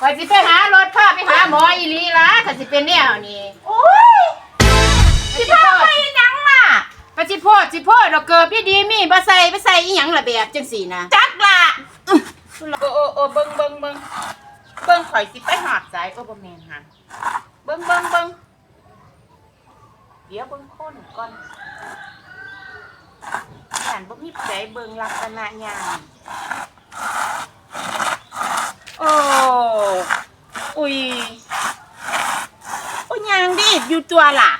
ข่อยสิไปหารถพาไปหาหมออีหลีล่ะถ้าสิเป็นแนวนี้โอ้ยสิพาไปยังล่ะปฏิโพดสิโพดดอกเกิบดีๆมีบ่ใส่ไปใส่อีหยังล่ะแบบจังสี่นะจักล่ะโอ้โอ้โอ้เบิ่งเบิ่งเบิ่งเบิ่งข่อยสิไปหอดสายโอ้บ่แม่นหันเบิ่งเบิ่งเบิ่งเดี๋ยวเบิ่งคนก่อนย่านบ่มีใจเบิ่งลักษณะยางโอ้อุ้ยโอ้ยางดีดอยู่ตัวล่ะ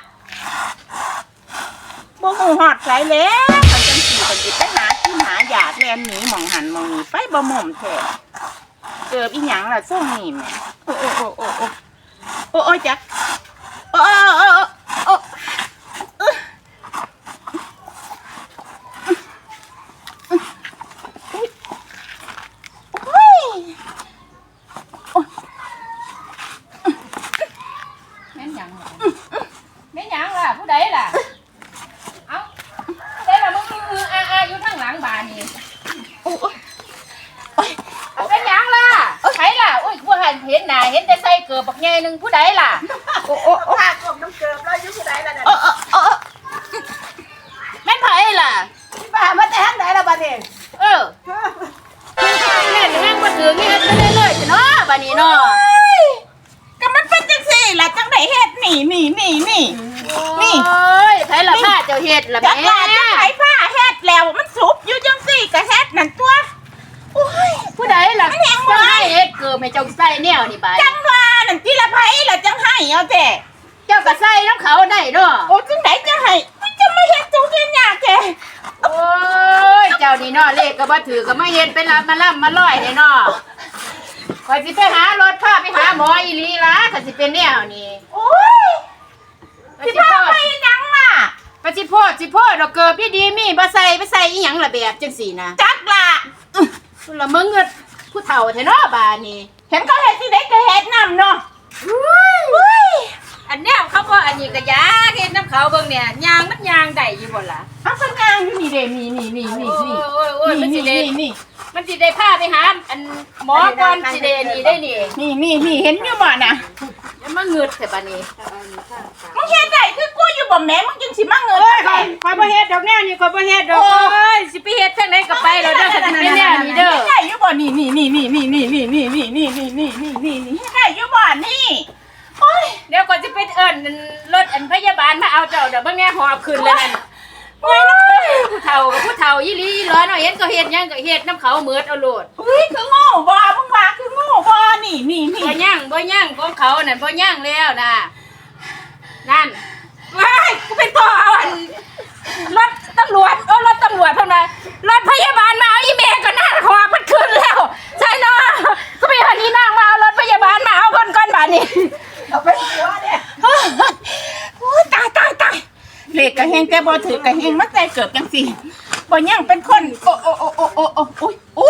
บ่หูหอดใส่แล้วมันจังสีกันสิไปหาที่หาหยาดแลนหนีหมองหันหมองนี้ไปบ่หม่มแท้เกิบอีหยังล่ะส่งนี่แหม่โอ้โอ้โอ้โอ้โอ้โอ้โอ้จักโอ้โอ้โอ้โอ้โอ้อึ๊ะโอ้ย แม่นหยังล่ะแม่นหยังล่ะผู้ใดล่ะ เอ้าผู้ใดล่ะมึงมืออาอาอยู่ทางหลังบานนี่ โอ้โอ้ เอาเป็นหยังล่ะไผล่ะอุ้ยผู้หัน เห็นหน้าเห็นแต่ใส่เกือบบักใหญ่หนึงผู้ใดล่ะโอ้โอ้โอ้ผ้ากลมน้ำเกลือแล้วอยู่ที่ไหนล่ะเนี่ยโอ้โอ้โอ้แม่นไผล่ะที่บ้านมาแต่ทางไหนล่ะบัดนี้เออแม่นแห้งบ่ถือนี่เฮ็ดไปเรื่อยๆจ้ะเนาะบัดนี้เนาะก็มันเป็นจังซี่ล่ะจังไดเฮ็ดนี่นี่นี่นี่ นี่ โอ้ยไผล่ะพาเจ้าเฮ็ดล่ะจักแม่ว่าจังไผผ้าเฮ็ดแล้วมันสุบอยู่จังซี่ก็เฮ็ดนั่นตัวโอ้ย ผู้ใดล่ะ มันแห้ง เจ้า ไว้ ให้เฮ็ดเกือบให้เจ้าใส่แนวนี่บาดจังว่านั่นที่ละไผล่ะจังให้เอาแต่เจ้าก็ใส่น้ำเขาได้เนาะโอ้จังไหนจะให้มันจะมาเฮ็ดจังซี่ยากแกโอ้ยเจ้านี่เนาะเลขก็บ่ถือก็มาเฮ็ดเป็นลำมาล่ำมาลอยให้เนาะข่อยสิไปหารถพาไปหาหมออีหลีล่ะถ้าสิเป็นแนวนี้โอ้ยปสิฏิพาโพดไปยังล่ะปฏิโพดสิโพดดอกเกิบดีๆมีบ่ใส่ไปใส่อีหยังล่ะแบบจังสี่นะจักล่ะพุ่นละมึงเงิด ผู้เฒ่าแท้เนาะบาดนี้เห็นเขาเฮ็ดสิได้ก็เฮ็ดนำเนาะอันแนวเขาบ่อันนี้ก็ยาเฮ็ดน้ำเขาเบิ่งเนี่ยยางมันยางได้อยู่บ่ล่ะเอาสัญญาณอยู่นี่เด้นี่นี่นี่นี่นี่โอ้ยโอ้ยมันสินี่ได้นี่นี่มันสิได้พาไปหาอันหมอก่อนสิได้อันนี้ได้นี่นี่นี่นี่เห็นอยู่บ่น่ะอย่ามาเงิดแต่บัดนี้มึงเฮ็ดได้คือกูอยู่บ่แม่มึงจึงสิมาเงินเอ้ยได้ข่อยบ่เฮ็ดดอกแนวนี้ข่อยบ่เฮ็ดดอก นี่นี่นี่นี่นี่นี่นี่นี่นี่นี่นี่นี่นี่นี่นี่ได้อยู่บ่นี่โอ้ยเดี๋ยวก่อนสิไปเอิ้นรถอันพยาบาลมาเอาเจ้าเดี๋ยวเบิ่งแน่หอบขึ้นแล้วนั่นโอ้ยผู้เฒ่ากับผู้เฒ่าอีหลีอีหลอเนาเห็นก็เฮ็ดหยังก็เฮ็ดน้ำเขาเหมือดเอาโลดอุ้ยคือโง่บ่มึงว่าคือโง่บ่นี่นี่นี่บ่ย่างบ่ย่างของเขานั่นบ่ย่างแล้วนะนั่นว้ายกูเป็นพ่อเอาอันรถตำรวจเออรถตำรวจานนบาดนี้เอาไปหัวเนี่ยโอ้ตายตายตายเหล็กกระเฮงแต่บ่ถือกระเฮงมันใจเกิดจังสิบ่ยังเป็นคน โอ้โอ้โอ้โอ้โอ้โอ้โอ้ยโอ้